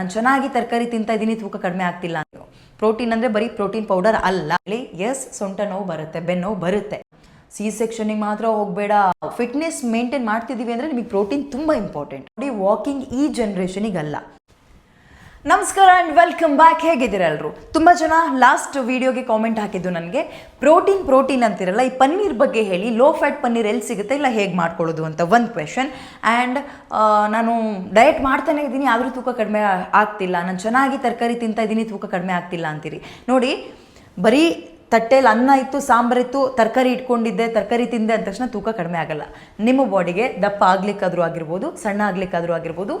ನಾನು ಚೆನ್ನಾಗಿ ತರಕಾರಿ ತಿಂತಾ ಇದ್ದೀನಿ ತೂಕ ಕಡಿಮೆ ಆಗ್ತಿಲ್ಲ ಪ್ರೋಟೀನ್ ಅಂದರೆ ಬರೀ ಪ್ರೋಟೀನ್ ಪೌಡರ್ ಅಲ್ಲ. ಎಸ್ ಸೊಂಟ ನೋವು ಬರುತ್ತೆ ಬೆನ್ನೋವು ಬರುತ್ತೆ. ಸಿ ಸೆಕ್ಷನಿಗೆ ಮಾತ್ರ ಹೋಗಬೇಡ. ಫಿಟ್ನೆಸ್ ಮೇಂಟೈನ್ ಮಾಡ್ತಿದ್ದೀವಿ ಅಂದರೆ ನಿಮಗೆ ಪ್ರೋಟೀನ್ ತುಂಬ ಇಂಪಾರ್ಟೆಂಟ್ ನೋಡಿ ವಾಕಿಂಗ್ ಈ ಜನ್ರೇಷನಿಗಲ್ಲ ನಮಸ್ಕಾರ ಆ್ಯಂಡ್ ವೆಲ್ಕಮ್ ಬ್ಯಾಕ್ ಹೇಗಿದ್ದೀರ ಎಲ್ಲರೂ ತುಂಬ ಜನ ಲಾಸ್ಟ್ ವೀಡಿಯೋಗೆ ಕಾಮೆಂಟ್ ಹಾಕಿದ್ದು ನನಗೆ. ಪ್ರೋಟೀನ್ ಪ್ರೋಟೀನ್ ಅಂತಿರಲ್ಲ, ಈ ಪನ್ನೀರ್ ಬಗ್ಗೆ ಹೇಳಿ ಲೋ ಫ್ಯಾಟ್ ಪನ್ನೀರ್ ಎಲ್ಲಿ ಸಿಗುತ್ತೆ, ಇಲ್ಲ ಹೇಗೆ ಮಾಡ್ಕೊಳ್ಳೋದು ಅಂತ ಒಂದು ಕ್ವೆಶನ್ ಆ್ಯಂಡ್ ನಾನು ಡಯಟ್ ಮಾಡ್ತಾನೆ ಇದ್ದೀನಿ, ಆದರೂ ತೂಕ ಕಡಿಮೆ ಆಗ್ತಿಲ್ಲ. ನಾನು ಚೆನ್ನಾಗಿ ತರಕಾರಿ ತಿಂತಾ ಇದ್ದೀನಿ, ತೂಕ ಕಡಿಮೆ ಆಗ್ತಿಲ್ಲ ಅಂತೀರಿ. ನೋಡಿ, ಬರೀ ತಟ್ಟೆಲಿ ಅನ್ನ ಇತ್ತು ಸಾಂಬಾರಿತ್ತು ತರಕಾರಿ ಇಟ್ಕೊಂಡಿದ್ದೆ, ತರಕಾರಿ ತಿಂದೆ ಅಂದ ತಕ್ಷಣ ತೂಕ ಕಡಿಮೆ ಆಗಲ್ಲ. ನಿಮ್ಮ ಬಾಡಿಗೆ ದಪ್ಪ ಆಗ್ಲಿಕ್ಕಾದ್ರೂ ಆಗಿರ್ಬೋದು, ಸಣ್ಣ ಆಗ್ಲಿಕ್ಕಾದ್ರೂ ಆಗಿರ್ಬೋದು,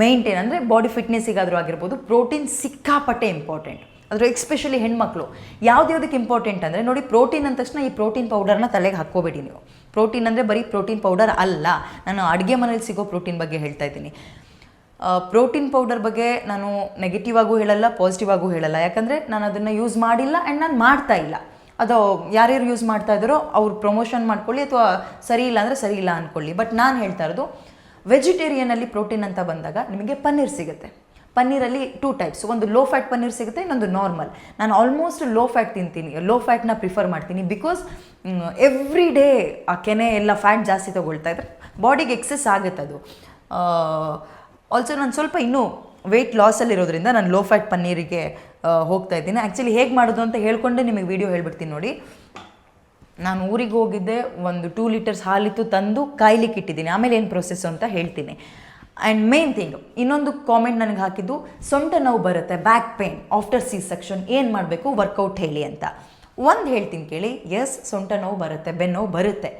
ಮೇಂಟೈನ್ ಅಂದರೆ ಬಾಡಿ ಫಿಟ್ನೆಸ್ಸಿಗಾದರೂ ಆಗಿರ್ಬೋದು, ಪ್ರೋಟೀನ್ ಸಿಕ್ಕಾಪಟ್ಟೆ ಇಂಪಾರ್ಟೆಂಟ್. ಅದ್ರ ಎಕ್ಸ್ಪೆಷಲಿ ಹೆಣ್ಮಕ್ಳು ಯಾವ್ದ್ಯಾವ್ದಕ್ಕೆ ಇಂಪಾರ್ಟೆಂಟ್ ಅಂದರೆ ನೋಡಿ ಪ್ರೋಟೀನ್ ಅಂದ ತಕ್ಷಣ ಈ ಪ್ರೋಟೀನ್ ಪೌಡರ್ನ ತಲೆಗೆ ಹಾಕ್ಕೋಬೇಡಿ ನೀವು. ಪ್ರೋಟೀನ್ ಅಂದರೆ ಬರೀ ಪ್ರೋಟೀನ್ ಪೌಡರ್ ಅಲ್ಲ. ನಾನು ಅಡುಗೆ ಮನೇಲಿ ಸಿಗೋ ಪ್ರೋಟೀನ್ ಬಗ್ಗೆ ಹೇಳ್ತಾ ಇದ್ದೀನಿ. ಪ್ರೋಟೀನ್ ಪೌಡರ್ ಬಗ್ಗೆ ನಾನು ನೆಗೆಟಿವ್ ಆಗೂ ಹೇಳಲ್ಲ ಪಾಸಿಟಿವ್ ಆಗೂ ಹೇಳಲ್ಲ. ಯಾಕಂದರೆ ನಾನು ಅದನ್ನು ಯೂಸ್ ಮಾಡಿಲ್ಲ ಆ್ಯಂಡ್ ನಾನು ಮಾಡ್ತಾ ಇಲ್ಲ. ಅದು ಯಾರ್ಯಾರು ಯೂಸ್ ಮಾಡ್ತಾ ಇದ್ದಾರೋ ಅವ್ರು ಪ್ರಮೋಷನ್ ಮಾಡ್ಕೊಳ್ಳಿ ಅಥವಾ ಸರಿ ಇಲ್ಲ ಅಂದರೆ ಸರಿ ಇಲ್ಲ ಅಂದ್ಕೊಳ್ಳಿ ಬಟ್ ನಾನು ಹೇಳ್ತಾ ಇರೋದು ವೆಜಿಟೇರಿಯನಲ್ಲಿ ಪ್ರೋಟೀನ್ ಅಂತ ಬಂದಾಗ ನಿಮಗೆ ಪನ್ನೀರ್ ಸಿಗುತ್ತೆ. ಪನ್ನೀರಲ್ಲಿ ಟೂ ಟೈಪ್ಸ್ ಒಂದು ಲೋ ಫ್ಯಾಟ್ ಪನ್ನೀರ್ ಸಿಗುತ್ತೆ, ಇನ್ನೊಂದು ನಾರ್ಮಲ್ ನಾನು ಆಲ್ಮೋಸ್ಟ್ ಲೋ ಫ್ಯಾಟ್ ತಿಂತೀನಿ. ಲೋ ಫ್ಯಾಟ್ನ ಪ್ರಿಫರ್ ಮಾಡ್ತೀನಿ ಬಿಕಾಸ್ ಎವ್ರಿ ಡೇ ಆ ಕೆನೆ ಎಲ್ಲ ಫ್ಯಾಟ್ ಜಾಸ್ತಿ ತೊಗೊಳ್ತಾ ಇದ್ರೆ ಬಾಡಿಗೆ ಎಕ್ಸೆಸ್ ಆಗುತ್ತೆ ಅದು ಆಲ್ಸೋ ನಾನು ಸ್ವಲ್ಪ ಇನ್ನೂ ವೆಯ್ಟ್ ಲಾಸಲ್ಲಿರೋದ್ರಿಂದ ನಾನು ಲೋ ಫ್ಯಾಟ್ ಪನ್ನೀರಿಗೆ ಹೋಗ್ತಾ ಇದ್ದೀನಿ. ಆ್ಯಕ್ಚುಲಿ ಹೇಗೆ ಮಾಡೋದು ಅಂತ ಹೇಳ್ಕೊಂಡೆ ನಿಮಗೆ ವಿಡಿಯೋ ಹೇಳ್ಬಿಡ್ತೀನಿ ನೋಡಿ. ನಾನು ಊರಿಗೆ ಹೋಗಿದ್ದೆ, ಒಂದು ಟೂ ಲೀಟರ್ಸ್ ಹಾಲಿತ್ತು ತಂದು ಕಾಯ್ಲಿಕ್ಕೆ ಇಟ್ಟಿದ್ದೀನಿ. ಆಮೇಲೆ ಏನು ಪ್ರೊಸೆಸ್ ಅಂತ ಹೇಳ್ತೀನಿ. ಆ್ಯಂಡ್ ಮೇನ್ ಥಿಂಗ್ ಇನ್ನೊಂದು ಕಾಮೆಂಟ್ ನನಗೆ ಹಾಕಿದ್ದು, ಸೊಂಟ ನೋವು ಬರುತ್ತೆ back pain after C section ಏನು ಮಾಡಬೇಕು ವರ್ಕೌಟ್ ಹೇಳಿ ಅಂತ. ಒಂದು ಹೇಳ್ತೀನಿ ಕೇಳಿ ಎಸ್ ಸೊಂಟ ನೋವು ಬರುತ್ತೆ ಬೆನ್ನೋವು ಬರುತ್ತೆ.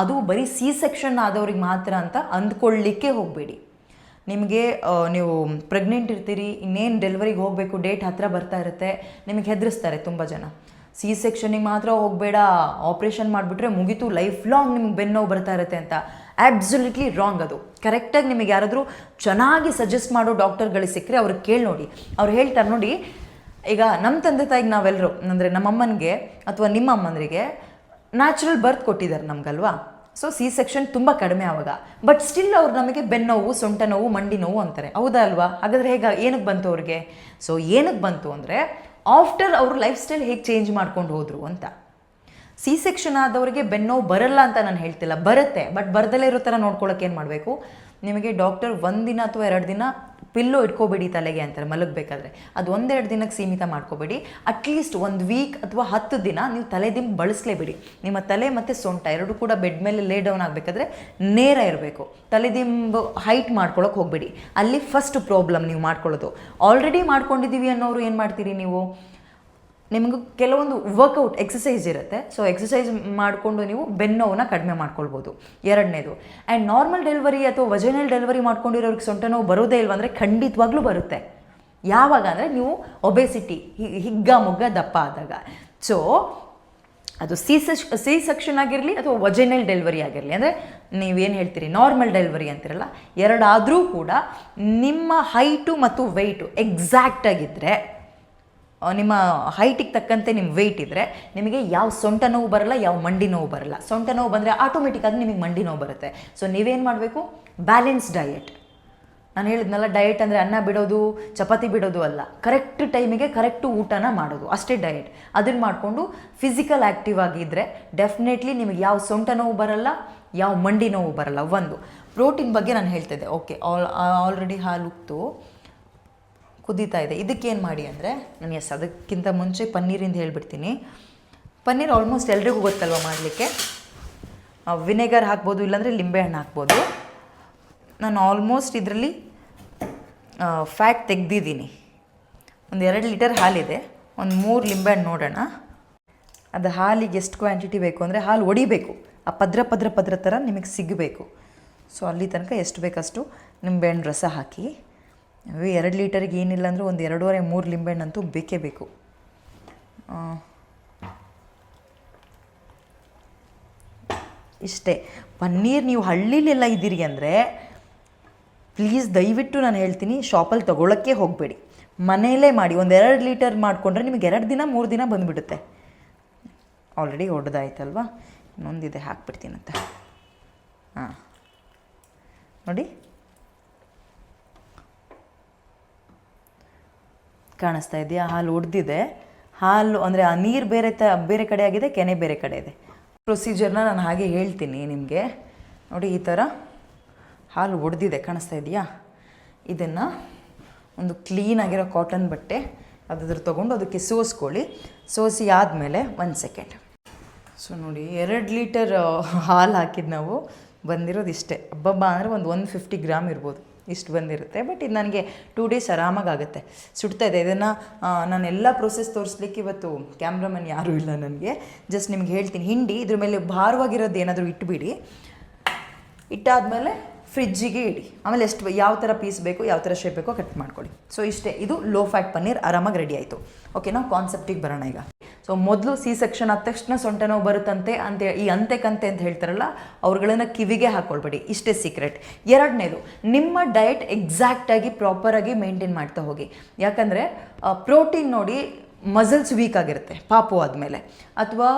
ಅದು ಬರೀ ಸಿ ಸೆಕ್ಷನ್ ಆದವ್ರಿಗೆ ಮಾತ್ರ ಅಂತ ಅಂದ್ಕೊಳ್ಳಿಕ್ಕೆ ಹೋಗಬೇಡಿ. ನಿಮಗೆ ನೀವು ಪ್ರೆಗ್ನೆಂಟ್ ಇರ್ತೀರಿ, ಇನ್ನೇನು ಡೆಲಿವರಿಗೆ ಹೋಗಬೇಕು ಡೇಟ್ ಹತ್ತಿರ ಬರ್ತಾ ಇರುತ್ತೆ, ನಿಮಗೆ ಹೆದರಿಸ್ತಾರೆ ತುಂಬ ಜನ. ಸಿ ಸೆಕ್ಷನಿಗೆ ಮಾತ್ರ ಹೋಗಬೇಡ ಆಪ್ರೇಷನ್ ಮಾಡಿಬಿಟ್ರೆ ಮುಗಿತು ಲೈಫ್ ಲಾಂಗ್ ನಿಮ್ಗೆ ಬೆನ್ನೋವು ಬರ್ತಾ ಇರುತ್ತೆ ಅಂತ. ಆಬ್ಸಲ್ಯೂಟ್ಲಿ ರಾಂಗ್ ಅದು. ಕರೆಕ್ಟಾಗಿ ನಿಮಗೆ ಯಾರಾದರೂ ಚೆನ್ನಾಗಿ ಸಜೆಸ್ಟ್ ಮಾಡೋ ಡಾಕ್ಟರ್ಗಳಿಗೆ ಸಿಕ್ಕರೆ ಅವ್ರಿಗೆ ಕೇಳಿ ನೋಡಿ. ಅವ್ರು ಹೇಳ್ತಾರೆ ನೋಡಿ, ಈಗ ನಮ್ಮ ತಂದೆ ತಾಯಿಗೆ ನಾವೆಲ್ಲರೂ ಅಂದರೆ ನಮ್ಮಮ್ಮನಿಗೆ ಅಥವಾ ನಿಮ್ಮ ಅಮ್ಮನಿಗೆ ನ್ಯಾಚುರಲ್ ಬರ್ತ್ ಕೊಟ್ಟಿದ್ದಾರೆ ನಮ್ಗಲ್ವಾ? ಸೊ ಸಿ ಸೆಕ್ಷನ್ ತುಂಬ ಕಡಿಮೆ ಆವಾಗ. ಬಟ್ ಸ್ಟಿಲ್ ಅವ್ರು ನಮಗೆ ಬೆನ್ನೋವು ಸೊಂಟ ನೋವು ಮಂಡಿ ನೋವು ಅಂತಾರೆ. ಹೌದಾ ಅಲ್ವಾ? ಹಾಗಾದ್ರೆ ಹೇಗೆ ಏನಕ್ಕೆ ಬಂತು ಅವ್ರಿಗೆ? ಸೊ ಏನಕ್ಕೆ ಬಂತು ಅಂದರೆ ಆಫ್ಟರ್ ಅವ್ರ ಲೈಫ್ ಸ್ಟೈಲ್ ಹೇಗೆ ಚೇಂಜ್ ಮಾಡ್ಕೊಂಡು ಹೋದರು ಅಂತ. ಸಿ ಸೆಕ್ಷನ್ ಆದವರಿಗೆ ಬೆನ್ನೋವು ಬರಲ್ಲ ಅಂತ ನಾನು ಹೇಳ್ತಿಲ್ಲ. ಬರುತ್ತೆ ಬಟ್ ಬರದಲ್ಲೇ ಇರೋ ಥರ ನೋಡ್ಕೊಳ್ಳೋಕೆ ಏನು ಮಾಡಬೇಕು? ನಿಮಗೆ ಡಾಕ್ಟರ್ ಒಂದಿನ ಅಥವಾ ಎರಡು ದಿನ ಪಿಲ್ಲು ಇಟ್ಕೋಬೇಡಿ ತಲೆಗೆ ಅಂತಾರೆ, ಮಲಗಬೇಕಾದ್ರೆ. ಅದು ಒಂದೆರಡು ದಿನಕ್ಕೆ ಸೀಮಿತ ಮಾಡ್ಕೋಬೇಡಿ. ಅಟ್ಲೀಸ್ಟ್ ಒಂದು ವೀಕ್ ಅಥವಾ ಹತ್ತು ದಿನ ನೀವು ತಲೆ ತಲೆದಿಂಬು ಬಳಸಲೇಬೇಡಿ. ನಿಮ್ಮ ತಲೆ ಮತ್ತು ಸೊಂಟ ಎರಡು ಕೂಡ ಬೆಡ್ ಮೇಲೆ ಲೇ ಡೌನ್ ಆಗಬೇಕಾದ್ರೆ ನೇರ ಇರಬೇಕು. ತಲೆದಿಂಬು ಹೈಟ್ ಮಾಡ್ಕೊಳಕ್ಕೆ ಹೋಗಬೇಡಿ. ಅಲ್ಲಿ ಫಸ್ಟ್ ಪ್ರಾಬ್ಲಮ್ ನೀವು ಮಾಡ್ಕೊಳ್ಳೋದು. ಆಲ್ರೆಡಿ ಮಾಡ್ಕೊಂಡಿದ್ದೀವಿ ಅನ್ನೋರು ಏನು ಮಾಡ್ತೀರಿ ನೀವು? ನಿಮಗೂ ಕೆಲವೊಂದು ವರ್ಕೌಟ್ ಎಕ್ಸಸೈಸ್ ಇರುತ್ತೆ. ಸೊ ಎಕ್ಸಸೈಸ್ ಮಾಡಿಕೊಂಡು ನೀವು ಬೆನ್ನೋವನ್ನು ಕಡಿಮೆ ಮಾಡ್ಕೊಳ್ಬೋದು. ಎರಡನೇದು. ಆ್ಯಂಡ್ ನಾರ್ಮಲ್ ಡೆಲಿವರಿ ಅಥವಾ ವಜನಲ್ ಡೆಲಿವರಿ ಮಾಡ್ಕೊಂಡಿರೋರಿಗೆ ಸೊಂಟ ನೋವು ಬರೋದೇ ಇಲ್ವಾ ಅಂದರೆ ಖಂಡಿತವಾಗ್ಲೂ ಬರುತ್ತೆ. ಯಾವಾಗ ಅಂದರೆ ನೀವು ಒಬೆಸಿಟಿ ಹಿಗ್ಗ ಮುಗ್ಗ ದಪ್ಪ ಆದಾಗ. ಸೊ ಅದು ಸಿ ಸಿ ಸೆಕ್ಷನ್ ಆಗಿರಲಿ ಅಥವಾ ವಜೈನಲ್ ಡೆಲಿವರಿ ಆಗಿರಲಿ. ಅಂದರೆ ನೀವೇನು ಹೇಳ್ತೀರಿ? Normal delivery ಅಂತಿರಲ್ಲ. ಎರಡಾದರೂ ಕೂಡ ನಿಮ್ಮ ಹೈಟು ಮತ್ತು ವೆಯ್ಟು ಎಕ್ಸಾಕ್ಟ್ ಆಗಿದ್ದರೆ ಆ, ನಿಮ್ಮ ಹೈಟಿಗೆ ತಕ್ಕಂತೆ ನಿಮ್ಮ ವೆಯ್ಟ್ ಇದ್ದರೆ ನಿಮಗೆ ಯಾವ ಸೊಂಟ ನೋವು ಬರಲ್ಲ, ಯಾವ ಮಂಡಿ ನೋವು ಬರಲ್ಲ. ಸೊಂಟ ನೋವು ಬಂದರೆ ಆಟೋಮೆಟಿಕ್ಕಾಗಿ ನಿಮಗೆ ಮಂಡಿ ನೋವು ಬರುತ್ತೆ. ಸೊ ನೀವೇನು ಮಾಡಬೇಕು? ಬ್ಯಾಲೆನ್ಸ್ ಡಯೆಟ್ ನಾನು ಹೇಳಿದ್ನಲ್ಲ ಡಯಟ್ ಅಂದರೆ ಅನ್ನ ಬಿಡೋದು, ಚಪಾತಿ ಬಿಡೋದು ಅಲ್ಲ. ಕರೆಕ್ಟ್ ಟೈಮಿಗೆ ಕರೆಕ್ಟು ಊಟನ ಮಾಡೋದು. ಅಷ್ಟೇ ಡಯಟ್ ಅದನ್ನು ಮಾಡಿಕೊಂಡು ಫಿಸಿಕಲ್ ಆ್ಯಕ್ಟಿವ್ ಆಗಿದ್ದರೆ ಡೆಫಿನೆಟ್ಲಿ ನಿಮಗೆ ಯಾವ ಸೊಂಟ ನೋವು ಬರಲ್ಲ, ಯಾವ ಮಂಡಿ ನೋವು ಬರಲ್ಲ. ಒಂದು. ಪ್ರೋಟೀನ್ ಬಗ್ಗೆ ನಾನು ಹೇಳ್ತಿದ್ದೆ ಓಕೆ ಆಲ್ ಆಲ್ರೆಡಿ ಹಾಲು ಉಕ್ತು. ಕುದೀತಾ ಇದೆ. ಇದಕ್ಕೇನು ಮಾಡಿ ಅಂದರೆ, ನಾನು ಎಸ್ ಅದಕ್ಕಿಂತ ಮುಂಚೆ ಪನ್ನೀರಿಂದ ಹೇಳ್ಬಿಡ್ತೀನಿ. ಪನ್ನೀರ್ ಆಲ್ಮೋಸ್ಟ್ ಎಲ್ರಿಗೂ ಗೊತ್ತಲ್ವ ಮಾಡಲಿಕ್ಕೆ? ವಿನೆಗರ್ ಹಾಕ್ಬೋದು, ಇಲ್ಲಾಂದರೆ ಲಿಂಬೆಹಣ್ಣು ಹಾಕ್ಬೋದು. ನಾನು ಆಲ್ಮೋಸ್ಟ್ ಇದರಲ್ಲಿ ಫ್ಯಾಟ್ ತೆಗ್ದಿದ್ದೀನಿ. ಒಂದು ಎರಡು ಲೀಟರ್ ಹಾಲಿದೆ. ಒಂದು ಮೂರು ಲಿಂಬೆಹಣ್ಣು ನೋಡೋಣ. ಅದು ಹಾಲಿಗೆ ಎಷ್ಟು ಕ್ವಾಂಟಿಟಿ ಬೇಕು ಅಂದರೆ ಹಾಲು ಒಡಿಬೇಕು. ಆ ಪದ್ರ ಪದ್ರ ಪದ್ರ ಥರ ನಿಮಗೆ ಸಿಗಬೇಕು. ಸೊ ಅಲ್ಲಿ ತನಕ ಎಷ್ಟು ಬೇಕಷ್ಟು ನಿಂಬೆಹಣ್ಣು ರಸ ಹಾಕಿ. ಎರಡು ಲೀಟರ್ಗೆ ಏನಿಲ್ಲ ಅಂದರೆ ಒಂದು ಎರಡೂವರೆ, ಮೂರು ಲಿಂಬೆಹಣ್ಣಂತೂ ಬೇಕೇ ಬೇಕು. ಇಷ್ಟೇ. ಪನ್ನೀರ್ ನೀವು ಹಳ್ಳಿಲೆಲ್ಲ ಇದ್ದೀರಿ ಅಂದರೆ ಪ್ಲೀಸ್ ದಯವಿಟ್ಟು ನಾನು ಹೇಳ್ತೀನಿ, ಶಾಪಲ್ಲಿ ತೊಗೊಳಕ್ಕೆ ಹೋಗಬೇಡಿ. ಮನೆಯಲ್ಲೇ ಮಾಡಿ, ಒಂದು ಎರಡು ಲೀಟರ್ ಮಾಡಿಕೊಂಡ್ರೆ ನಿಮಗೆ ಎರಡು ದಿನ, ಮೂರು ದಿನ ಬಂದುಬಿಡುತ್ತೆ. ಆಲ್ರೆಡಿ ಹೊಡೆದಾಯ್ತಲ್ವಾ ಇನ್ನೊಂದಿದೆ, ಹಾಕ್ಬಿಡ್ತೀನಂತೆ. ಹಾಂ ನೋಡಿ. ಕಾಣಿಸ್ತಾ ಇದೆಯಾ? ಹಾಲು ಒಡೆದಿದೆ ಹಾಲು ಅಂದರೆ ಆ ನೀರು ಬೇರೆ ತ, ಬೇರೆ ಕಡೆ ಆಗಿದೆ, ಕೆನೆ ಬೇರೆ ಕಡೆ ಇದೆ. ಪ್ರೊಸೀಜರ್ನ ನಾನು ಹಾಗೆ ಹೇಳ್ತೀನಿ ನಿಮಗೆ. ನೋಡಿ, ಈ ಥರ ಹಾಲು ಒಡೆದಿದೆ ಕಾಣಿಸ್ತಾ ಇದೆಯಾ? ಇದನ್ನು ಒಂದು ಕ್ಲೀನಾಗಿರೋ ಕಾಟನ್ ಬಟ್ಟೆ ಅದ್ರ ತೊಗೊಂಡು ಅದಕ್ಕೆ ಸೋಸ್ಕೊಳ್ಳಿ. ಸೋಸಿ ಆದಮೇಲೆ ಒಂದು ಸೆಕೆಂಡ್ ಸೊ ನೋಡಿ, ಎರಡು ಲೀಟರ್ ಹಾಲು ಹಾಕಿದ್ದು ನಾವು ಬಂದಿರೋದು ಇಷ್ಟೇ. ಹಬ್ಬಬ್ಬ ಅಂದರೆ ಒಂದು ಒನ್ ಫಿಫ್ಟಿ ಗ್ರಾಮ್ ಇರ್ಬೋದು. ಇಷ್ಟು ಬಂದಿರುತ್ತೆ. ಬಟ್ ಇದು ನನಗೆ ಟೂ ಡೇಸ್ ಆರಾಮಾಗಿ ಆಗುತ್ತೆ ಸುಡ್ತಾ ಇದೆ. ಇದನ್ನು ನಾನು ಎಲ್ಲ ಪ್ರೊಸೆಸ್ ತೋರಿಸ್ಲಿಕ್ಕೆ ಇವತ್ತು ಕ್ಯಾಮ್ರಾಮನ್ ಯಾರೂ ಇಲ್ಲ ನನಗೆ. ಜಸ್ಟ್ ನಿಮ್ಗೆ ಹೇಳ್ತೀನಿ. ಹಿಂಡಿ, ಇದ್ರ ಮೇಲೆ ಭಾರವಾಗಿರೋದು ಏನಾದರೂ ಇಟ್ಬಿಡಿ. ಇಟ್ಟಾದಮೇಲೆ ಫ್ರಿಜ್ಜಿಗೆ ಇಡಿ. ಆಮೇಲೆ ಎಷ್ಟು, ಯಾವ ಥರ ಪೀಸ್ ಬೇಕು, ಯಾವ ಥರ ಶೇಪ್ ಬೇಕೋ ಕಟ್ ಮಾಡ್ಕೊಳ್ಳಿ. ಸೊ ಇಷ್ಟೇ. ಇದು ಲೋ ಫ್ಯಾಟ್ ಪನ್ನೀರ್ ಆರಾಮಾಗಿ ರೆಡಿ ಆಯಿತು. ಓಕೆ ನಾವು ಕಾನ್ಸೆಪ್ಟಿಗೆ ಬರೋಣ ಈಗ. ಸೊ ಮೊದಲು ಸಿ ಸೆಕ್ಷನ್ ಆದ ತಕ್ಷಣ ಸೊಂಟ ನೋವು ಬರುತ್ತಂತೆ ಅಂತ ಈ ಅಂತೆ ಕಂತೆ ಅಂತ ಹೇಳ್ತಾರಲ್ಲ, ಅವ್ರುಗಳನ್ನ ಕಿವಿಗೆ ಹಾಕ್ಕೊಳ್ಬೇಡಿ ಇಷ್ಟೇ ಸೀಕ್ರೆಟ್ ಎರಡನೇದು, ನಿಮ್ಮ ಡಯಟ್ ಎಕ್ಸಾಕ್ಟಾಗಿ ಪ್ರಾಪರಾಗಿ ಮೇಂಟೈನ್ ಮಾಡ್ತಾ ಹೋಗಿ. ಯಾಕಂದರೆ ಪ್ರೋಟೀನ್ ನೋಡಿ ಮಸಲ್ಸ್ ವೀಕ್ ಆಗಿರುತ್ತೆ, ಪಾಪು ಆದಮೇಲೆ. ಅಥವಾ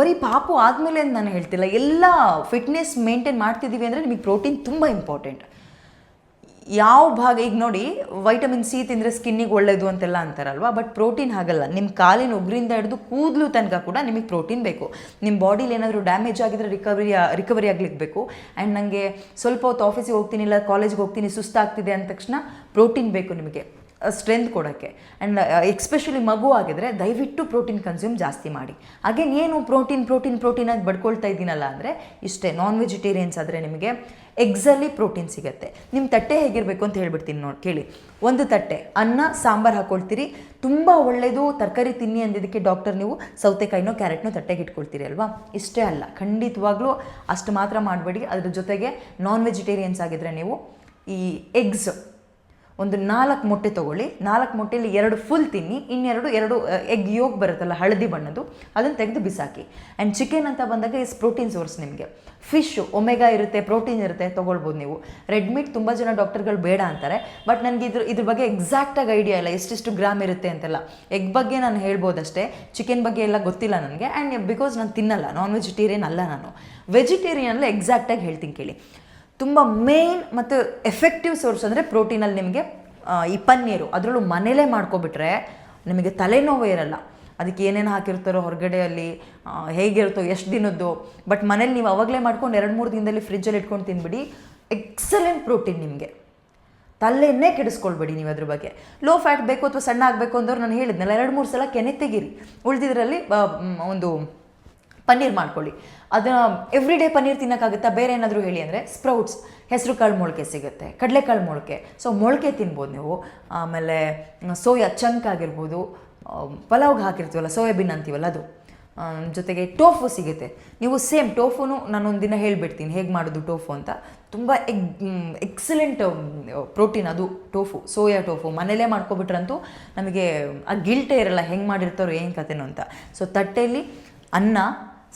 ಬರೀ ಪಾಪು ಆದಮೇಲೆ ಅಂತ ನಾನು ಹೇಳ್ತಿಲ್ಲ, ಎಲ್ಲ ಫಿಟ್ನೆಸ್ ಮೇಂಟೈನ್ ಮಾಡ್ತಿದ್ದೀವಿ ಅಂದರೆ ನಿಮಗೆ ಪ್ರೋಟೀನ್ ತುಂಬ ಇಂಪಾರ್ಟೆಂಟ್ ಯಾವ ಭಾಗ, ಈಗ ನೋಡಿ ವೈಟಮಿನ್ ಸಿ ತಿಂದರೆ ಸ್ಕಿನ್ನಿಗೆ ಒಳ್ಳೆಯದು ಅಂತೆಲ್ಲ ಅಂತಾರಲ್ವಾ? ಬಟ್ ಪ್ರೋಟೀನ್ ಹಾಗಲ್ಲ. ನಿಮ್ಮ ಕಾಲಿನ ಉಗುರಿಂದ ಹಿಡಿದು ಕೂದಲು ತನಕ ಕೂಡ ನಿಮಗೆ ಪ್ರೋಟೀನ್ ಬೇಕು. ನಿಮ್ಮ ಬಾಡಿಲಿ ಏನಾದರೂ ಡ್ಯಾಮೇಜ್ ಆಗಿದ್ರೆ ರಿಕವರಿ ರಿಕವರಿ ಆಗ್ಲಿಕ್ಕೆ ಬೇಕು ಆ್ಯಂಡ್ ನನಗೆ ಸ್ವಲ್ಪ ಹೊತ್ತು ಆಫೀಸಿಗೆ ಹೋಗ್ತೀನಿ, ಇಲ್ಲ ಕಾಲೇಜ್ಗೆ ಹೋಗ್ತೀನಿ, ಸುಸ್ತಾಗ್ತಿದೆ ಅಂದ ತಕ್ಷಣ ಪ್ರೋಟೀನ್ ಬೇಕು ನಿಮಗೆ. ಸ್ಟ್ರೆಂತ್ ಕೊಡೋಕ್ಕೆ. ಆ್ಯಂಡ್ ಎಕ್ಸ್ಪೆಷಲಿ ಮಗು ಆಗಿದ್ರೆ ದಯವಿಟ್ಟು ಪ್ರೋಟೀನ್ ಕನ್ಸ್ಯೂಮ್ ಜಾಸ್ತಿ ಮಾಡಿ. ಹಾಗೆ ಏನು ಪ್ರೋಟೀನ್ ಪ್ರೋಟೀನ್ ಪ್ರೋಟೀನ್ ಆಗಿ ಬಡ್ಕೊಳ್ತಾ ಇದ್ದೀನಲ್ಲ ಅಂದರೆ ಇಷ್ಟೇ. ನಾನ್ ವೆಜಿಟೇರಿಯನ್ಸ್ ಆದರೆ ನಿಮಗೆ ಎಗ್ಸಲ್ಲಿ ಪ್ರೋಟೀನ್ ಸಿಗುತ್ತೆ. ನಿಮ್ಮ ತಟ್ಟೆ ಹೇಗಿರಬೇಕು ಅಂತ ಹೇಳ್ಬಿಡ್ತೀನಿ ನೋಡಿ, ಕೇಳಿ. ಒಂದು ತಟ್ಟೆ, ಅನ್ನ, ಸಾಂಬಾರು ಹಾಕ್ಕೊಳ್ತೀರಿ ತುಂಬ ಒಳ್ಳೆಯದು ತರಕಾರಿ ತಿನ್ನಿ ಅಂದಿದ್ದಕ್ಕೆ ಡಾಕ್ಟರ್ ನೀವು ಸೌತೆಕಾಯಿನೋ ಕ್ಯಾರೆಟ್ನೋ ತಟ್ಟೆಗೆ ಇಟ್ಕೊಳ್ತೀರಿ ಅಲ್ವಾ? ಇಷ್ಟೇ ಅಲ್ಲ, ಖಂಡಿತವಾಗ್ಲೂ ಅಷ್ಟು ಮಾತ್ರ ಮಾಡಬೇಡಿ. ಅದ್ರ ಜೊತೆಗೆ ನಾನ್ ವೆಜಿಟೇರಿಯನ್ಸ್ ಆಗಿದ್ರೆ ನೀವು ಈ ಎಗ್ಸ್ ಒಂದು ನಾಲ್ಕು ಮೊಟ್ಟೆ ತೊಗೊಳ್ಳಿ. ನಾಲ್ಕು ಮೊಟ್ಟೆಯಲ್ಲಿ ಎರಡು ಫುಲ್ ತಿನ್ನಿ. ಇನ್ನೆರಡು, ಎರಡು ಎಗ್ ಯೋಗ್ ಬರುತ್ತಲ್ಲ, ಹಳದಿ ಬಣ್ಣದ್ದು. ಅದನ್ನು ತೆಗೆದು ಬಿಸಾಕಿ. ಆ್ಯಂಡ್ ಚಿಕನ್ ಅಂತ ಬಂದಾಗ ಇಸ್ ಪ್ರೋಟೀನ್ ಸೋರ್ಸ್ ನಿಮಗೆ. ಫಿಶ್ಶು ಒಮೆಗಾ ಇರುತ್ತೆ ಪ್ರೋಟೀನ್ ಇರುತ್ತೆ, ತೊಗೊಳ್ಬೋದು ನೀವು. ರೆಡ್ ಮೀಟ್ ತುಂಬ ಜನ ಡಾಕ್ಟರ್ಗಳು ಬೇಡ ಅಂತಾರೆ. ಬಟ್ ನನಗೆ ಇದ್ರ ಇದ್ರ ಬಗ್ಗೆ ಎಕ್ಸಾಕ್ಟಾಗಿ ಐಡಿಯಾ ಇಲ್ಲ. ಎಷ್ಟೆಷ್ಟು ಗ್ರಾಮ್ ಇರುತ್ತೆ ಅಂತೆಲ್ಲ. ಎಗ್ ಬಗ್ಗೆ ನಾನು ಹೇಳ್ಬೋದಷ್ಟೇ. ಚಿಕನ್ ಬಗ್ಗೆ ಎಲ್ಲ ಗೊತ್ತಿಲ್ಲ ನನಗೆ. ಆ್ಯಂಡ್ ಬಿಕಾಸ್ ನಾನು ತಿನ್ನಲ್ಲ ನಾನ್. ವೆಜಿಟೇರಿಯನ್ ಅಲ್ಲ ನಾನು ವೆಜಿಟೇರಿಯನ್ ಎಕ್ಸಾಕ್ಟಾಗಿ ಹೇಳ್ತೀನಿ ಕೇಳಿ. ತುಂಬ ಮೇನ್ ಮತ್ತು ಎಫೆಕ್ಟಿವ್ ಸೋರ್ಸ್ ಅಂದರೆ ಪ್ರೋಟೀನಲ್ಲಿ ನಿಮಗೆ ಈ ಪನ್ನೀರು. ಅದರಲ್ಲೂ ಮನೇಲೇ ಮಾಡ್ಕೊಬಿಟ್ರೆ ನಿಮಗೆ ತಲೆನೋವು ಇರಲ್ಲ. ಅದಕ್ಕೆ ಏನೇನು ಹಾಕಿರ್ತಾರೋ ಹೊರಗಡೆಯಲ್ಲಿ ಹೇಗಿರುತ್ತೋ ಎಷ್ಟು ದಿನದ್ದು. ಬಟ್ ಮನೇಲಿ ನೀವು ಅವಾಗಲೇ ಮಾಡ್ಕೊಂಡು ಎರಡು ಮೂರು ದಿನದಲ್ಲಿ ಫ್ರಿಜ್ಜಲ್ಲಿ ಇಟ್ಕೊಂಡು ತಿನ್ಬಿಡಿ. ಎಕ್ಸಲೆಂಟ್ ಪ್ರೋಟೀನ್ ನಿಮಗೆ. ತಲೆಯನ್ನೇ ಕೆಡಿಸ್ಕೊಳ್ಬೇಡಿ ನೀವು ಅದ್ರ ಬಗ್ಗೆ. ಲೋ ಫ್ಯಾಟ್ ಬೇಕು ಅಥವಾ ಸಣ್ಣ ಆಗಬೇಕು ಅಂದವ್ರು ನಾನು ಹೇಳಿದ್ನಲ್ಲ, ಎರಡು ಮೂರು ಸಲ ಕೆನೆ ತೆಗೀರಿ. ಉಳಿದಿದ್ರಲ್ಲಿ ಒಂದು ಪನ್ನೀರ್ ಮಾಡ್ಕೊಳ್ಳಿ. ಅದನ್ನ ಎವ್ರಿ ಡೇ ಪನ್ನೀರ್ ತಿನ್ನೋಕ್ಕಾಗುತ್ತಾ? ಬೇರೆ ಏನಾದರೂ ಹೇಳಿ ಅಂದರೆ ಸ್ಪ್ರೌಟ್ಸ್ ಹೆಸರು ಕಾಳು ಮೊಳಕೆ ಸಿಗುತ್ತೆ ಕಡಲೆಕಾಳು ಮೊಳಕೆ. ಸೊ ಮೊಳಕೆ ತಿನ್ಬೋದು ನೀವು. ಆಮೇಲೆ ಸೋಯಾ ಚಂಕ್ ಆಗಿರ್ಬೋದು ಪಲಾವ್ಗೆ ಹಾಕಿರ್ತೀವಲ್ಲ, ಸೋಯಾಬೀನ್ ಅಂತೀವಲ್ಲ ಅದು. ಜೊತೆಗೆ ಟೋಫು ಸಿಗುತ್ತೆ. ನೀವು ಸೇಮ್ ಟೋಫುನು ನಾನೊಂದು ದಿನ ಹೇಳಿಬಿಡ್ತೀನಿ, ಹೇಗೆ ಮಾಡೋದು ಟೋಫು ಅಂತ. ತುಂಬ ಎಗ್ ಎಕ್ಸಲೆಂಟ್ ಪ್ರೋಟೀನ್ ಅದು ಟೋಫು, ಸೋಯಾ ಟೋಫು. ಮನೇಲೇ ಮಾಡ್ಕೊಬಿಟ್ರಂತೂ ನಮಗೆ ಆ ಗಿಲ್ಟೇ ಇರಲ್ಲ, ಹೆಂಗೆ ಮಾಡಿರ್ತಾರೋ, ಏನು ಕತೆನೋ ಅಂತ. ಸೊ ತಟ್ಟೆಯಲ್ಲಿ ಅನ್ನ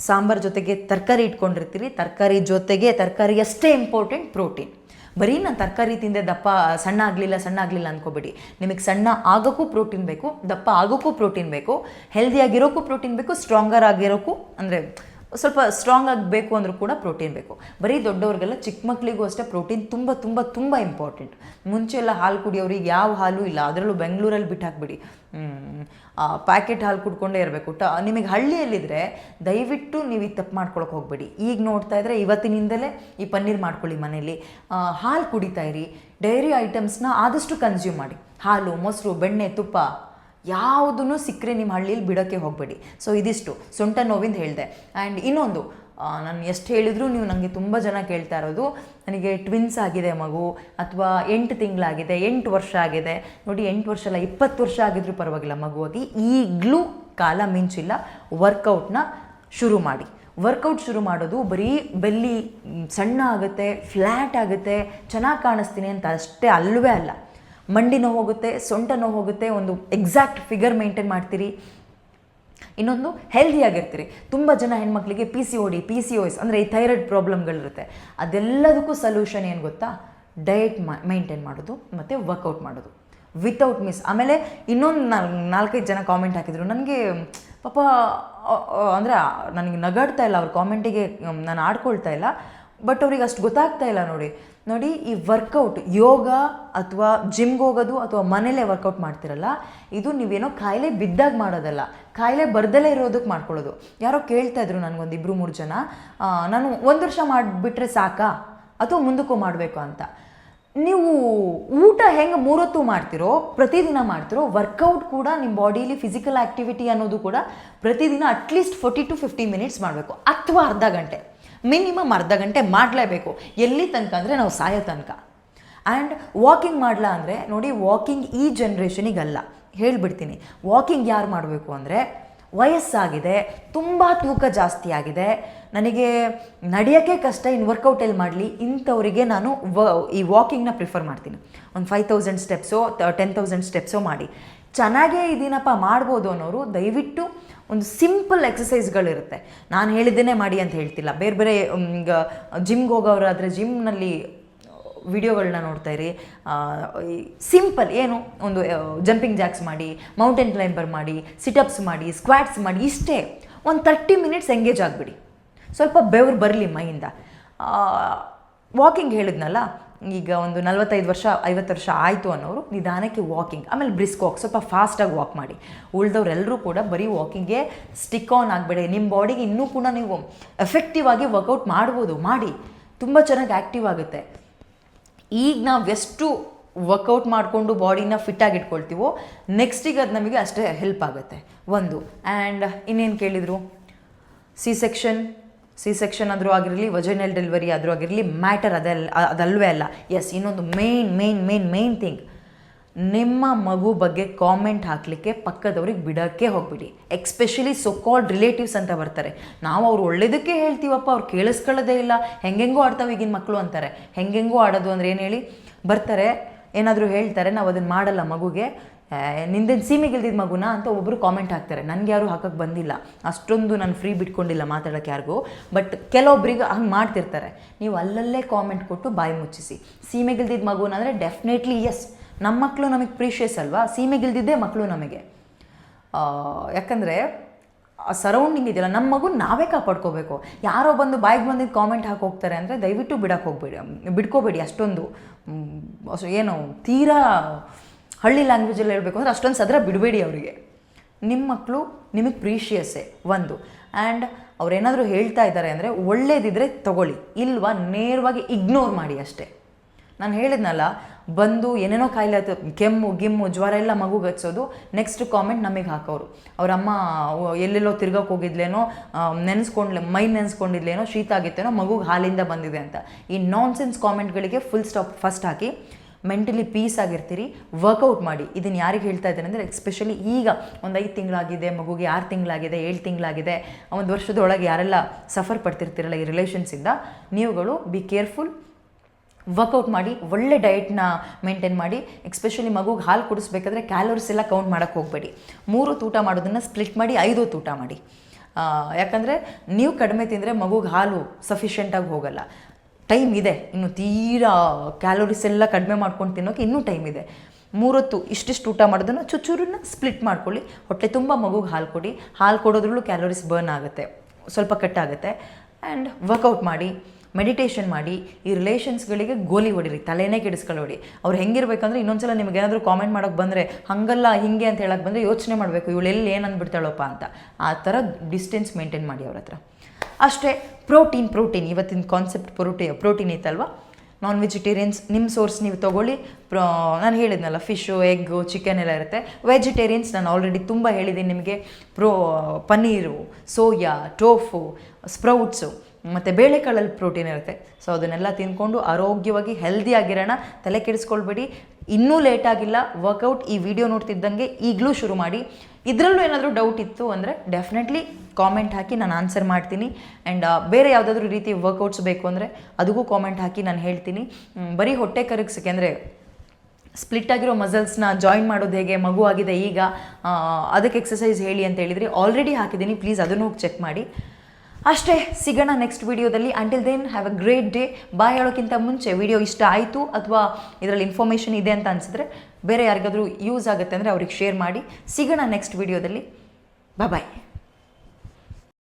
ಸಾಂಬಾರ್ ಜೊತೆಗೆ ತರಕಾರಿ ಇಟ್ಕೊಂಡಿರ್ತೀರಿ. ತರಕಾರಿ ಜೊತೆಗೆ ತರಕಾರಿ ಅಷ್ಟೇ ಇಂಪಾರ್ಟೆಂಟ್ ಪ್ರೋಟೀನ್ ಬರೀ ನಾನು ತರಕಾರಿ ತಿಂದೆ ದಪ್ಪ, ಸಣ್ಣ ಆಗಲಿಲ್ಲ ಸಣ್ಣ ಆಗಲಿಲ್ಲ ಅಂದ್ಕೋಬೇಡಿ ನಿಮಗೆ ಸಣ್ಣ ಆಗೋಕ್ಕೂ ಪ್ರೋಟೀನ್ ಬೇಕು, ದಪ್ಪ ಆಗೋಕ್ಕೂ ಪ್ರೋಟೀನ್ ಬೇಕು ಹೆಲ್ದಿಯಾಗಿರೋಕ್ಕೂ ಪ್ರೋಟೀನ್ ಬೇಕು ಸ್ಟ್ರಾಂಗರ್ ಆಗಿರೋಕ್ಕೂ ಅಂದರೆ ಸ್ವಲ್ಪ ಸ್ಟ್ರಾಂಗ್ ಆಗಬೇಕು ಅಂದರೂ ಕೂಡ ಪ್ರೋಟೀನ್ ಬೇಕು. ಬರೀ ದೊಡ್ಡವ್ರಿಗೆಲ್ಲ ಚಿಕ್ಕ ಮಕ್ಕಳಿಗೂ ಅಷ್ಟೇ ಪ್ರೋಟೀನ್ ತುಂಬ ತುಂಬ ತುಂಬ ಇಂಪಾರ್ಟೆಂಟ್ ಮುಂಚೆ ಎಲ್ಲ ಹಾಲು ಕುಡಿಯೋರಿಗೆ ಯಾವ ಹಾಲು ಇಲ್ಲ. ಅದರಲ್ಲೂ ಬೆಂಗಳೂರಲ್ಲಿ ಬಿಟ್ಟು ಹಾಕ್ಬಿಡಿ ಪ್ಯಾಕೆಟ್ ಹಾಲು ಕುಡ್ಕೊಂಡೇ ಇರಬೇಕು. ಟ, ನಿಮಗೆ ಹಳ್ಳಿಯಲ್ಲಿದ್ದರೆ ದಯವಿಟ್ಟು ನೀವು ಈ ತಪ್ಪು ಮಾಡ್ಕೊಳಕ್ಕೆ ಹೋಗಬೇಡಿ. ಈಗ ನೋಡ್ತಾ ಇದ್ರೆ ಇವತ್ತಿನಿಂದಲೇ ಈ ಪನ್ನೀರ್ ಮಾಡ್ಕೊಳ್ಳಿ ಮನೇಲಿ. ಹಾಲು ಕುಡಿತಾ ಇರಿ. ಡೈರಿ ಐಟಮ್ಸ್ನ ಆದಷ್ಟು ಕನ್ಸ್ಯೂಮ್ ಮಾಡಿ. ಹಾಲು, ಮೊಸರು, ಬೆಣ್ಣೆ, ತುಪ್ಪ ಯಾವುದನ್ನು ಸಿಕ್ಕರೆ ನಿಮ್ಮ ಹಳ್ಳಿಯಲ್ಲಿ ಬಿಡೋಕ್ಕೆ ಹೋಗಬೇಡಿ. ಸೊ, ಇದಿಷ್ಟು. ಸೊಂಟ ನೋವಿಂದ ಹೇಳಿದೆ. ಆ್ಯಂಡ್ ಇನ್ನೊಂದು ನಾನು ಎಷ್ಟು ಹೇಳಿದರೂ ನೀವು ನನಗೆ ತುಂಬ ಜನ ಕೇಳ್ತಾ ಇರೋದು, ನನಗೆ ಟ್ವಿನ್ಸ್ ಆಗಿದೆ ಮಗು, ಅಥವಾ ಎಂಟು ತಿಂಗಳಾಗಿದೆ, ಎಂಟು ವರ್ಷ ಆಗಿದೆ. ನೋಡಿ, ಎಂಟು ವರ್ಷ ಅಲ್ಲ, ಇಪ್ಪತ್ತು ವರ್ಷ ಆಗಿದ್ರೂ ಪರವಾಗಿಲ್ಲ ಮಗುವಾಗಿ ಈಗಲೂ ಕಾಲ ಮಿಂಚಿಲ್ಲ ವರ್ಕೌಟ್ನ ಶುರು ಮಾಡಿ. ವರ್ಕೌಟ್ ಶುರು ಮಾಡೋದು ಬರೀ ಬೆಲ್ಲಿ ಸಣ್ಣ ಆಗುತ್ತೆ ಫ್ಲ್ಯಾಟ್ ಆಗುತ್ತೆ, ಚೆನ್ನಾಗಿ ಕಾಣಿಸ್ತೀನಿ ಅಂತ ಅಷ್ಟೇ ಅಲ್ಲವೇ ಅಲ್ಲ. ಮಂಡಿ ನೋವು ಹೋಗುತ್ತೆ, ಸೊಂಟ ನೋವು ಹೋಗುತ್ತೆ, ಒಂದು ಎಕ್ಸಾಕ್ಟ್ ಫಿಗರ್ ಮೇಂಟೈನ್ ಮಾಡ್ತೀರಿ. ಇನ್ನೊಂದು ಹೆಲ್ದಿಯಾಗಿರ್ತೀರಿ ತುಂಬ ಜನ ಹೆಣ್ಮಕ್ಳಿಗೆ P C O D P C O S ಅಂದರೆ ಈ ಥೈರಾಯ್ಡ್ ಪ್ರಾಬ್ಲಮ್ಗಳಿರುತ್ತೆ ಅದೆಲ್ಲದಕ್ಕೂ ಸೊಲ್ಯೂಷನ್ ಏನು ಗೊತ್ತಾ? ಡಯಟ್ ಮೈಂಟೈನ್ ಮಾಡೋದು, ಮತ್ತು ವರ್ಕೌಟ್ ಮಾಡೋದು. ವಿತೌಟ್ ಮಿಸ್ ಆಮೇಲೆ ಇನ್ನೊಂದು ನಾಲ್ಕು ನಾಲ್ಕೈದು ಜನ ಕಾಮೆಂಟ್ ಹಾಕಿದರು. ನನಗೆ, ಪಾಪ ಅಂದರೆ, ನನಗೆ ನಗಾಡ್ತಾ ಇಲ್ಲ. ಅವ್ರ ಕಾಮೆಂಟಿಗೆ ನಾನು ಆಡ್ಕೊಳ್ತಾ ಇಲ್ಲ. ಬಟ್ ಅವ್ರಿಗೆ ಅಷ್ಟು ಗೊತ್ತಾಗ್ತಾ ಇಲ್ಲ ನೋಡಿ. ನೋಡಿ, ಈ ವರ್ಕೌಟ್ ಯೋಗ ಅಥವಾ ಜಿಮ್ಗೆ ಹೋಗೋದು ಅಥವಾ ಮನೇಲೇ ವರ್ಕೌಟ್ ಮಾಡ್ತಿರಲ್ಲ, ಇದು ನೀವೇನೋ ಕಾಯಿಲೆ ಬಿದ್ದಾಗ ಮಾಡೋದಲ್ಲ. ಕಾಯಿಲೆ ಬರ್ದಲೇ ಇರೋದಕ್ಕೆ ಮಾಡ್ಕೊಳ್ಳೋದು. ಯಾರೋ ಕೇಳ್ತಾ ಇದ್ರು ನನಗೊಂದು ಇಬ್ಬರು ಮೂರು ಜನ ನಾನು ಒಂದು ವರ್ಷ ಮಾಡಿಬಿಟ್ರೆ ಸಾಕಾ? ಅಥವಾ ಮುಂದಕ್ಕೂ ಮಾಡಬೇಕು ಅಂತ. ನೀವು ಊಟ ಹೆಂಗೆ ಮೂರೊತ್ತು ಮಾಡ್ತಿರೋ, ಪ್ರತಿದಿನ ಮಾಡ್ತಿರೋ ವರ್ಕೌಟ್ ಕೂಡ ನಿಮ್ಮ ಬಾಡಿಲಿ ಫಿಸಿಕಲ್ ಆ್ಯಕ್ಟಿವಿಟಿ ಅನ್ನೋದು ಕೂಡ ಪ್ರತಿದಿನ at least forty to fifty minutes ಮಾಡಬೇಕು. ಅಥವಾ ಅರ್ಧ ಗಂಟೆ. ಮಿನಿಮಮ್ ಅರ್ಧ ಗಂಟೆ ಮಾಡಲೇಬೇಕು. ಎಲ್ಲಿ ತನಕ ಅಂದರೆ ನಾವು ಸಾಯೋ ತನಕ. ಆ್ಯಂಡ್ ವಾಕಿಂಗ್ ಮಾಡಲ್ಲ ಅಂದರೆ ನೋಡಿ ವಾಕಿಂಗ್ ಈ ಜನ್ರೇಷನಿಗಲ್ಲ ಹೇಳಿಬಿಡ್ತೀನಿ. ವಾಕಿಂಗ್ ಯಾರು ಮಾಡಬೇಕು ಅಂದರೆ ವಯಸ್ಸಾಗಿದೆ, ತುಂಬ ತೂಕ ಜಾಸ್ತಿ ಆಗಿದೆ. ನನಗೆ ನಡೆಯೋಕ್ಕೆ ಕಷ್ಟ ಇನ್ನು ವರ್ಕೌಟಲ್ಲಿ ಮಾಡಲಿ, ಇಂಥವರಿಗೆ ನಾನು ವ, ಈ ವಾಕಿಂಗ್ನ ಪ್ರಿಫರ್ ಮಾಡ್ತೀನಿ. ಒಂದು ಫೈವ್ ತೌಸಂಡ್ ಸ್ಟೆಪ್ಸೋ ಟೆನ್ ತೌಸಂಡ್ ಸ್ಟೆಪ್ಸೋ ಮಾಡಿ. ಚೆನ್ನಾಗೇ ಇದೀನಪ್ಪ, ಮಾಡ್ಬೋದು ಅನ್ನೋರು ದಯವಿಟ್ಟು ಒಂದು ಸಿಂಪಲ್ ಎಕ್ಸಸೈಸ್ಗಳಿರುತ್ತೆ ನಾನು ಹೇಳಿದ್ದೇನೆ ಮಾಡಿ ಅಂತ ಹೇಳ್ತಿಲ್ಲ. ಬೇರೆ ಬೇರೆ ಈಗ ಜಿಮ್ಗೆ ಹೋಗೋರಾದರೆ ಜಿಮ್ನಲ್ಲಿ ವಿಡಿಯೋಗಳನ್ನ ನೋಡ್ತಾ ಇರಿ. ಸಿಂಪಲ್ ಏನು? ಒಂದು ಜಂಪಿಂಗ್ ಜಾಕ್ಸ್ ಮಾಡಿ ಮೌಂಟೇನ್ ಕ್ಲೈಂಬರ್ ಮಾಡಿ ಸಿಟಪ್ಸ್ ಮಾಡಿ ಸ್ಕ್ವಾಟ್ಸ್ ಮಾಡಿ, ಇಷ್ಟೇ. ಒಂದು ತರ್ಟಿ ಮಿನಿಟ್ಸ್ ಎಂಗೇಜ್ ಆಗಿಬಿಡಿ. ಸ್ವಲ್ಪ ಬೆವರು ಬರಲಿ ಮೈಯಿಂದ. ವಾಕಿಂಗ್ ಹೇಳಿದ್ನಲ್ಲ ಈಗ ಒಂದು ನಲವತ್ತೈದು ವರ್ಷ, ಐವತ್ತು ವರ್ಷ ಆಯಿತು ಅನ್ನೋರು ನಿಧಾನಕ್ಕೆ ವಾಕಿಂಗ್ ಆಮೇಲೆ ಬ್ರಿಸ್ಕ್ ವಾಕ್ ಸ್ವಲ್ಪ ಫಾಸ್ಟಾಗಿ ವಾಕ್ ಮಾಡಿ. ಉಳಿದವರೆಲ್ಲರೂ ಕೂಡ ಬರೀ ವಾಕಿಂಗ್ಗೆ ಸ್ಟಿಕ್ ಆನ್ ಆಗಬೇಡಿ. ನಿಮ್ಮ ಬಾಡಿಗೆ ಇನ್ನೂ ಕೂಡ ನೀವು ಎಫೆಕ್ಟಿವ್ ಆಗಿ ವರ್ಕೌಟ್ ಮಾಡ್ಬೋದು, ಮಾಡಿ. ತುಂಬ ಚೆನ್ನಾಗಿ ಆ್ಯಕ್ಟಿವ್ ಆಗುತ್ತೆ. ಈಗ ನಾವು ಎಷ್ಟು ವರ್ಕೌಟ್ ಮಾಡಿಕೊಂಡು ಬಾಡಿನ ಫಿಟ್ಟಾಗಿ ಇಟ್ಕೊಳ್ತೀವೋ ನೆಕ್ಸ್ಟಿಗೆ ಅದು ನಮಗೆ ಅಷ್ಟೇ ಹೆಲ್ಪ್ ಆಗುತ್ತೆ. ಒಂದು ಆ್ಯಂಡ್ ಇನ್ನೇನು ಕೇಳಿದರು? ಸಿ ಸೆಕ್ಷನ್ ಸಿ ಸೆಕ್ಷನ್ ಆದರೂ ಆಗಿರಲಿ ವಜೈನಲ್ ಡೆಲಿವರಿ ಆದರೂ ಆಗಿರಲಿ ಮ್ಯಾಟರ್ ಅದೆಲ್ಲ ಅದಲ್ವೇ ಅಲ್ಲ. ಎಸ್ ಇನ್ನೊಂದು main main main main thing ನಿಮ್ಮ ಮಗು ಬಗ್ಗೆ ಕಾಮೆಂಟ್ ಹಾಕಲಿಕ್ಕೆ ಪಕ್ಕದವ್ರಿಗೆ ಬಿಡೋಕ್ಕೆ ಹೋಗ್ಬಿಡಿ. ಎಕ್ಸ್ಪೆಷಲಿ ಸೊಕಾಲ್ಡ್ ರಿಲೇಟಿವ್ಸ್ ಅಂತ ಬರ್ತಾರೆ. ನಾವು ಅವ್ರು ಒಳ್ಳೇದಕ್ಕೆ ಹೇಳ್ತೀವಪ್ಪ, ಅವ್ರು ಕೇಳಿಸ್ಕೊಳ್ಳೋದೇ ಇಲ್ಲ. ಹೆಂಗೆಂಗೋ ಆಡ್ತಾವೆ ಈಗಿನ ಮಕ್ಕಳು ಅಂತಾರೆ. ಹೆಂಗೆಂಗೋ ಆಡೋದು ಅಂದ್ರೆ ಏನು ಹೇಳಿ? ಬರ್ತಾರೆ, ಏನಾದರೂ ಹೇಳ್ತಾರೆ, ನಾವು ಅದನ್ನು ಮಾಡಲ್ಲ ಮಗುಗೆ. ನಿಂದೇನು ಸೀಮೆಗಿಲ್ದಿದ್ದ ಮಗುನ ಅಂತ ಒಬ್ಬರು ಕಾಮೆಂಟ್ ಹಾಕ್ತಾರೆ. ನನಗೆ ಯಾರು ಹಾಕಕ್ಕೆ ಬಂದಿಲ್ಲ. ಅಷ್ಟೊಂದು ನಾನು ಫ್ರೀ ಬಿಟ್ಕೊಂಡಿಲ್ಲ ಮಾತಾಡೋಕ್ಕೆ ಯಾರಿಗೂ. ಬಟ್ ಕೆಲವೊಬ್ಬರಿಗೆ ಹಂಗೆ ಮಾಡ್ತಿರ್ತಾರೆ. ನೀವು ಅಲ್ಲಲ್ಲೇ ಕಾಮೆಂಟ್ ಕೊಟ್ಟು ಬಾಯಿ ಮುಚ್ಚಿಸಿ. ಸೀಮೆಗಿಲ್ದಿದ್ದ ಮಗುನ ಅಂದರೆ ಡೆಫಿನೆಟ್ಲಿ ಎಸ್ ನಮ್ಮ ಮಕ್ಕಳು ನಮಗೆ ಪ್ರೀಶಿಯಸ್ ಅಲ್ವಾ? ಸೀಮೆಗಿಲ್ದಿದ್ದೇ ಮಕ್ಕಳು ನಮಗೆ. ಯಾಕಂದರೆ ಸರೌಂಡಿಂಗ್ ಇದೆಯಲ್ಲ ನಮ್ಮ ಮಗು ನಾವೇ ಕಾಪಾಡ್ಕೋಬೇಕು. ಯಾರೋ ಬಂದು ಬಾಯಿಗೆ ಬಂದಿದ್ದು ಕಾಮೆಂಟ್ ಹಾಕಿ ಹೋಗ್ತಾರೆ ಅಂದರೆ ದಯವಿಟ್ಟು ಬಿಡಕ್ಕೆ ಹೋಗ್ಬೇಡಿ. ಬಿಡ್ಕೋಬೇಡಿ ಅಷ್ಟೊಂದು. ಏನು ತೀರಾ ಹಳ್ಳಿ ಲ್ಯಾಂಗ್ವೇಜಲ್ಲಿ ಹೇಳಬೇಕು ಅಂದರೆ ಅಷ್ಟೊಂದು ಸದ್ರ ಬಿಡಬೇಡಿ ಅವರಿಗೆ. ನಿಮ್ಮ ಮಕ್ಕಳು ನಿಮಗೆ ಪ್ರೀಶಿಯಸ್ಸೇ ಒಂದು. ಆ್ಯಂಡ್ ಅವರೇನಾದರೂ ಹೇಳ್ತಾ ಇದ್ದಾರೆ ಅಂದರೆ ಒಳ್ಳೇದಿದ್ದರೆ ತಗೊಳ್ಳಿ, ಇಲ್ವಾ ನೇರವಾಗಿ ಇಗ್ನೋರ್ ಮಾಡಿ ಅಷ್ಟೇ. ನಾನು ಹೇಳಿದ್ನಲ್ಲ, ಬಂದು ಏನೇನೋ ಕಾಯಿಲೆ ಆಯ್ತು, ಕೆಮ್ಮು, ಗಿಮ್ಮು, ಜ್ವರ ಎಲ್ಲ ಮಗುಗೆ ಹಚ್ಚೋದು ನೆಕ್ಸ್ಟ್ ಕಾಮೆಂಟ್ ನಮಗೆ ಹಾಕೋರು. ಅವರಮ್ಮ ಎಲ್ಲೆಲ್ಲೋ ತಿರ್ಗಕ್ಕೆ ಹೋಗಿದ್ಲೇನೋ ನೆನೆಸ್ಕೊಂಡ್ಲೆ, ಮೈ ನೆನೆಸ್ಕೊಂಡಿದ್ಲೇನೋ, ಶೀತ ಆಗಿತ್ತೇನೋ, ಮಗುಗೆ ಹಾಲಿಂದ ಬಂದಿದೆ ಅಂತ. ಈ ನಾನ್ ಸೆನ್ಸ್ ಕಾಮೆಂಟ್ಗಳಿಗೆ ಫುಲ್ ಸ್ಟಾಪ್ ಫಸ್ಟ್ ಹಾಕಿ ಮೆಂಟಲಿ ಪೀಸ್ ಆಗಿರ್ತೀರಿ ವರ್ಕೌಟ್ ಮಾಡಿ. ಇದನ್ನು ಯಾರಿಗೆ ಹೇಳ್ತಾ ಇದ್ದೇನೆ ಅಂದರೆ ಎಸ್ಪೆಷಲಿ ಈಗ ಒಂದು ಐದು ತಿಂಗಳಾಗಿದೆ, ಮಗುಗೆ ಆರು ತಿಂಗಳಾಗಿದೆ, ಏಳು ತಿಂಗಳಾಗಿದೆ, ಒಂದು ವರ್ಷದೊಳಗೆ ಯಾರೆಲ್ಲ ಸಫರ್ ಪಡ್ತಿರ್ತೀರಲ್ಲ ಈ ರಿಲೇಷನ್ಸಿಂದ ನೀವುಗಳು ಬಿ ಕೇರ್ಫುಲ್ ವರ್ಕೌಟ್ ಮಾಡಿ, ಒಳ್ಳೆ ಡಯಟ್ನ ಮೇಂಟೈನ್ ಮಾಡಿ ಎಕ್ಸ್ಪೆಷಲಿ ಮಗುಗೆ ಹಾಲು ಕುಡಿಸ್ಬೇಕಾದ್ರೆ ಕ್ಯಾಲೋರಿಸ್ ಎಲ್ಲ ಕೌಂಟ್ ಮಾಡೋಕ್ಕೆ ಹೋಗಬೇಡಿ. ಮೂರು ತೂಟ ಮಾಡೋದನ್ನು ಸ್ಪ್ಲಿಟ್ ಮಾಡಿ, ಐದು ತೂಟ ಮಾಡಿ. ಯಾಕಂದರೆ, ನೀವು ಕಡಿಮೆ ತಿಂದರೆ ಮಗುಗೆ ಹಾಲು ಸಫಿಷಿಯೆಂಟಾಗಿ ಹೋಗಲ್ಲ. ಟೈಮ್ ಇದೆ. ಇನ್ನು ತೀರಾ ಕ್ಯಾಲೋರೀಸ್ ಎಲ್ಲ ಕಡಿಮೆ ಮಾಡ್ಕೊಂಡು ತಿನ್ನೋಕೆ ಇನ್ನೂ ಟೈಮ್ ಇದೆ. ಮೂರೊತ್ತು ಇಷ್ಟಿಷ್ಟು ಊಟ ಮಾಡೋದನ್ನು ಚುಚ್ಚೂರನ್ನ ಸ್ಪ್ಲಿಟ್ ಮಾಡ್ಕೊಳ್ಳಿ. ಹೊಟ್ಟೆ ತುಂಬ ಮಗುಗೆ ಹಾಲು ಕೊಡಿ. ಹಾಲು ಕೊಡೋದ್ರಲ್ಲೂ ಕ್ಯಾಲೋರೀಸ್ ಬರ್ನ್ ಆಗುತ್ತೆ. ಸ್ವಲ್ಪ ಕಟ್ಟಾಗುತ್ತೆ. ಆ್ಯಂಡ್ ವರ್ಕೌಟ್ ಮಾಡಿ ಮೆಡಿಟೇಷನ್ ಮಾಡಿ, ಈ ರಿಲೇಷನ್ಸ್ಗಳಿಗೆ ಗೋಲಿ ಹೊಡಿರಿ. ತಲೆನೇ ಕೆಡಿಸ್ಕೊಳ್ಳೋಡಿ ಅವ್ರು ಹೆಂಗಿರ್ಬೇಕಂದ್ರೆ ಇನ್ನೊಂದ್ಸಲ ನಿಮ್ಗೆ ಏನಾದರೂ ಕಾಮೆಂಟ್ ಮಾಡೋಕ್ಕೆ ಬಂದರೆ, ಹಂಗಲ್ಲ, ಹಿಂಗೆ ಅಂತ ಹೇಳಕ್ಕೆ ಬಂದರೆ ಯೋಚನೆ ಮಾಡಬೇಕು. ಇವಳೆಲ್ಲಿ ಏನಂದ್ಬಿಡ್ತಾಳಪ್ಪ ಅಂತ. ಆ ಥರ ಡಿಸ್ಟೆನ್ಸ್ ಮೇಂಟೈನ್ ಮಾಡಿ ಅವ್ರ ಹತ್ರ. ಅಷ್ಟೇ ಪ್ರೋಟೀನ್ ಪ್ರೋಟೀನ್. ಇವತ್ತಿನ ಕಾನ್ಸೆಪ್ಟ್ ಪ್ರೋಟೀ, ಪ್ರೋಟೀನ್ ಇತ್ತಲ್ವಾ ನಾನ್ ವೆಜಿಟೇರಿಯನ್ಸ್ ನಿಮ್ಮ ಸೋರ್ಸ್ ನೀವು ತೊಗೊಳ್ಳಿ. ನಾನು ಹೇಳಿದ್ನಲ್ಲ ಫಿಶು ಎಗ್ಗು ಚಿಕನ್ ಎಲ್ಲ ಇರುತ್ತೆ. ವೆಜಿಟೇರಿಯನ್ಸ್ ನಾನು ಆಲ್ರೆಡಿ ತುಂಬ ಹೇಳಿದ್ದೀನಿ ನಿಮಗೆ. Pro, paneer, soya, tofu, sprouts, ಮತ್ತು ಬೇಳೆಕಾಳಲ್ಲಿ ಪ್ರೋಟೀನ್ ಇರುತ್ತೆ. ಸೊ ಅದನ್ನೆಲ್ಲ ತಿಂದ್ಕೊಂಡು ಆರೋಗ್ಯವಾಗಿ ಹೆಲ್ದಿ ಆಗಿರೋಣ. ತಲೆ ಕೆಡಿಸ್ಕೊಳ್ಬೇಡಿ. ಇನ್ನೂ ಲೇಟ್ ಆಗಿಲ್ಲ. ವರ್ಕೌಟ್ ಈ ವಿಡಿಯೋ ನೋಡ್ತಿದ್ದಂಗೆ ಈಗಲೂ ಶುರು ಮಾಡಿ. ಇದರಲ್ಲೂ ಏನಾದರೂ ಡೌಟ್ ಇತ್ತು ಅಂದರೆ ಡೆಫಿನೆಟ್ಲಿ ಕಾಮೆಂಟ್ ಹಾಕಿ ನಾನು ಆನ್ಸರ್ ಮಾಡ್ತೀನಿ. ಆ್ಯಂಡ್ ಬೇರೆ ಯಾವುದಾದ್ರೂ ರೀತಿ ವರ್ಕೌಟ್ಸ್ ಬೇಕು ಅಂದರೆ ಅದಕ್ಕೂ ಕಾಮೆಂಟ್ ಹಾಕಿ ನಾನು ಹೇಳ್ತೀನಿ. ಬರೀ ಹೊಟ್ಟೆ ಕರಗಿಸಕ್ಕೆ ಅಂದರೆ ಸ್ಪ್ಲಿಟ್ ಆಗಿರೋ ಮಸಲ್ಸ್ನ ಜಾಯಿನ್ ಮಾಡೋದು ಹೇಗೆ, ಮಗು ಆಗಿದೆ ಈಗ ಅದಕ್ಕೆ ಎಕ್ಸಸೈಸ್ ಹೇಳಿ ಅಂತ ಹೇಳಿದ್ರಿ. ಆಲ್ರೆಡಿ ಹಾಕಿದ್ದೀನಿ. ಪ್ಲೀಸ್ ಅದನ್ನು ಹೋಗಿ ಚೆಕ್ ಮಾಡಿ. ಅಷ್ಟೇ, ಸಿಗೋಣ ನೆಕ್ಸ್ಟ್ ವಿಡಿಯೋದಲ್ಲಿ until then have a great day bye ಹೇಳೋಕ್ಕಿಂತ ಮುಂಚೆ ವಿಡಿಯೋ ಇಷ್ಟ ಆಯಿತು ಅಥವಾ ಇದರಲ್ಲಿ ಇನ್ಫಾರ್ಮೇಷನ್ ಇದೆ ಅಂತ ಅನಿಸಿದ್ರೆ ಬೇರೆ ಯಾರಿಗಾದರೂ ಯೂಸ್ ಆಗುತ್ತೆ ಅಂದರೆ ಅವ್ರಿಗೆ ಶೇರ್ ಮಾಡಿ. ಸಿಗೋಣ ನೆಕ್ಸ್ಟ್ ವಿಡಿಯೋದಲ್ಲಿ ಬಾಯ್